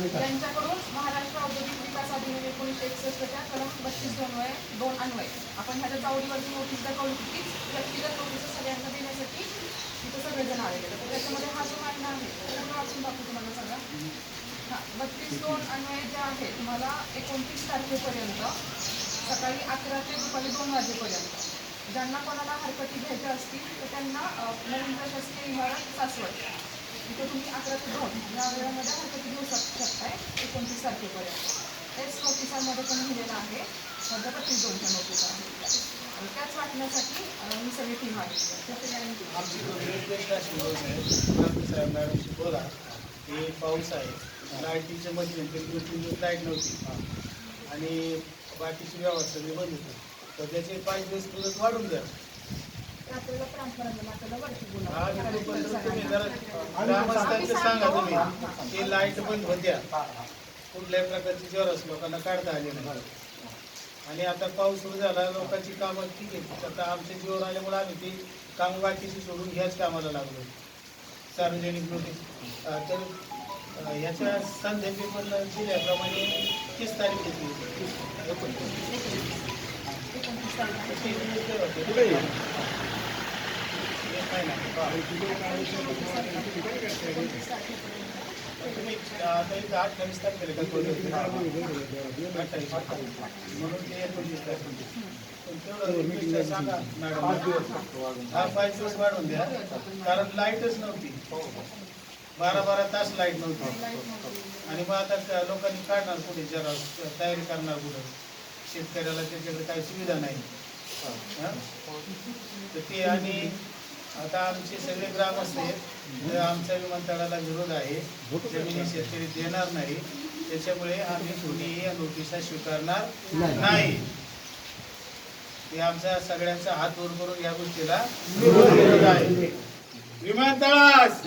यांच्याकडून महाराष्ट्र औद्योगिक विकास अधिनियम एकोणीसशे एकसष्टच्या कलम बत्तीस दोन वय दोन अन्वय. आपण ह्याच्या चावडीवरती नोटीस दाखवली होती. व्यक्तिगत नोटीस सगळ्यांना देण्यासाठी तिथं सगळेजण आलेले तर त्याच्यामध्ये हा जो महिना आहे पूर्ण वाचून दाखवू तुम्हाला सगळा. हा बत्तीस दोन अन्वय जे आहे तुम्हाला एकोणतीस तारखेपर्यंत सकाळी अकरा ते दुपारी दोन वाजेपर्यंत ज्यांना कोणाला हरकती घ्यायच्या असतील तर त्यांना अ, नवीन प्रशासकीय इमारत सासवड. इथे तुम्ही अकरा ते दोन या वेळामध्ये हरकती घेऊ शक शकताय एकोणतीस तारखेपर्यंत. तेच नोटिसांमध्ये पण लिहिलेलं आहे सध्या बत्तीस दोनच्या नोटीस आहे. आणि त्याच वाटण्यासाठी मी सगळी टीम आली बोला. की पाऊस आहे लाईटीच्या मध्ये दिवस लाइट नव्हती. आणि बाकीची व्यवस्था सगळी बंद होती. तर त्याचे पाच दिवस मुदत वाढून द्या रात्रीला प्रांतपर्यंत आपल्याला वरती ग्रामस्थांचं सांगा तुम्ही. की लाइट बंद होत्या. कुठल्याही प्रकारची ज्वरच लोकांना काढता आली नाही. आणि आता पाऊस सुरू झाला लोकांची कामं ठीक आहे आता आमच्या जीवन आल्यामुळे आम्ही ती कामं बाकीची सोडून ह्याच कामाला लागलो सार्वजनिक नोटीस. तर ह्याच्या संदर्भी पण दिल्याप्रमाणे तीस तारीख घेतली होते. एक महिना. एकोणतीस तारखेपर्यंत. तुम्ही आता इथं अठ्ठावीस तारखेला का करू? अठ्ठावीस. म्हणून ते एकोणतीस तारखेला. पण तेवढं सांगा मॅडम हा पाच दिवस वाढवून द्या कारण लाईटच नव्हती बारा बारा तास लाइट नव्हती आणि मग आता त्या लोकांनी काढणार कुठे जरा तयारी करणार कुठं शेतकऱ्याला त्याच्याकडे काही सुविधा नाही तर ते आणि आता आमचे सगळे ग्रामस्थ आहेत. आमच्या विमानतळाला विरोध आहे. जमिनी शेतकरी देणार नाही. त्याच्यामुळे आम्ही कुणीही या नोटिसा स्वीकारणार नाही. हे आमच्या सगळ्यांचा हात वर करून या गोष्टीला विरोध आहे. विमानतळास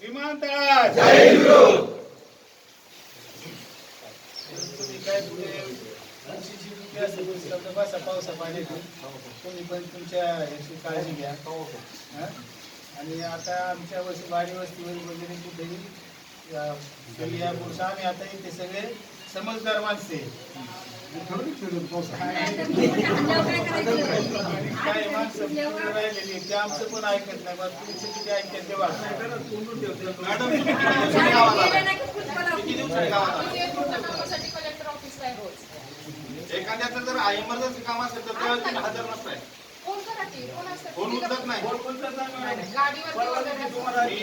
विमानतळास तुम्ही काय कुठे तुमची जी दुखी असेल ती समजा बसा पावसा पाण्यात तुम्ही पण तुमच्या याची काळजी घ्या. हा? आणि आता आमच्या वस्ती वाडी वस्तीवर वगैरे कुठेही अ, गेली या पुरुष आम्ही आता इथे सगळे समजदार माणसे काय माणसं राहिलेली ते आमचं पण ऐकत नाही. मग तुमचं किती ऐकत तेव्हा मॅडम किती दिवसात आला? ते पूर्ण कामासाठी कलेक्टर ऑफिसला आहे रोज एखाद्याचं जर इमर्जन्सी काम असेल तर त्यावेळेस तुम्ही हजर नसताय. फोन करा की फोन उचलत नाही. गाडीवरती वगैरे असतं. मी